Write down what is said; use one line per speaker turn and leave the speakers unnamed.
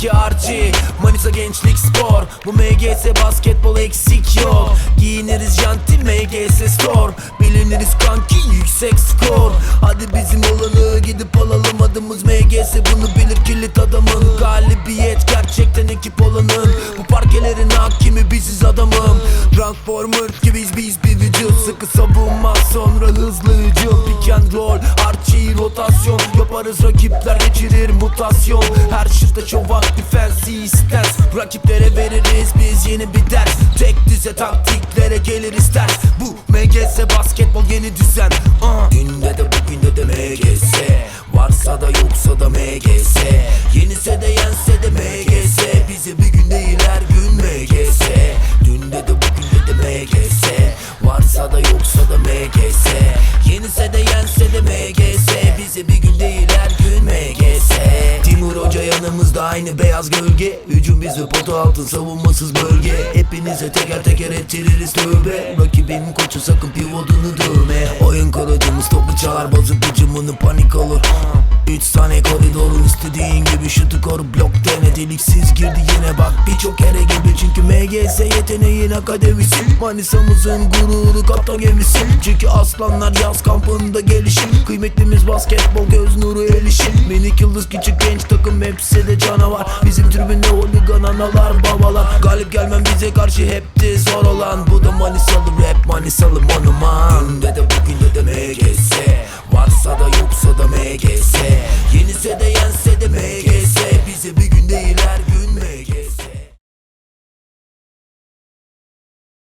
PUBG Manisa Gençlik Spor. Bu MGS basketbol eksik yok. Giyiniriz janti MGS Store. Biliniriz kanki yüksek skor. Hadi bizim olanı gidip alalım adımız MGS Bunu bilir kilit adamın. Galibiyet gerçekten ekip olanın. Bu parkelerin hakimi biziz adamım. Transformer gibiyiz biz bir vücut. Sıkı savunma sonra hızlı hücum. Pick and roll archie rotasyon. Yaparız rakipler geçirir mutasyon. Her şıkta çovak defense stance Rakiplere veririz biz yeni bir ders. Tek düze taktiklere geliriz ters Bu MGS basketbol yeni düzen. Uh. Günde de bugünde de MGS Varsa da yoksa da MGS Yenise de yense de MGS Bize bir gün değil her gün MGS Dünde de bugünde de MGS Varsa da yoksa da MGS Yenise de yense aynı beyaz gölge. Hücum bizi potu altın savunmasız bölge. Hepinize teker teker ettiririz tövbe. Rakibin koçu sakın pivotunu dövme. Oyun kılıcımız topu çalar bozuk hücumunu panik olur. 3 saniye koridorun istediğin gibi şutu koru blok dene. Deliksiz girdi yine bak birçok kere gibi Çünkü MGS yeteneğin akademisi. Manisa'mızın gururu kaptan gemisi. Çünkü aslanlar yaz kampında gelişim Kıymetlimiz basketbol göz nuru erişim Minik yıldız küçük genç takım hepsi de canavar. Bizim tribünde holigan analar babalar. Galip gelmem bize karşı hepti zor olan. Bu da Manisalı rap Manisalı monuman Günde de bugünde de MGS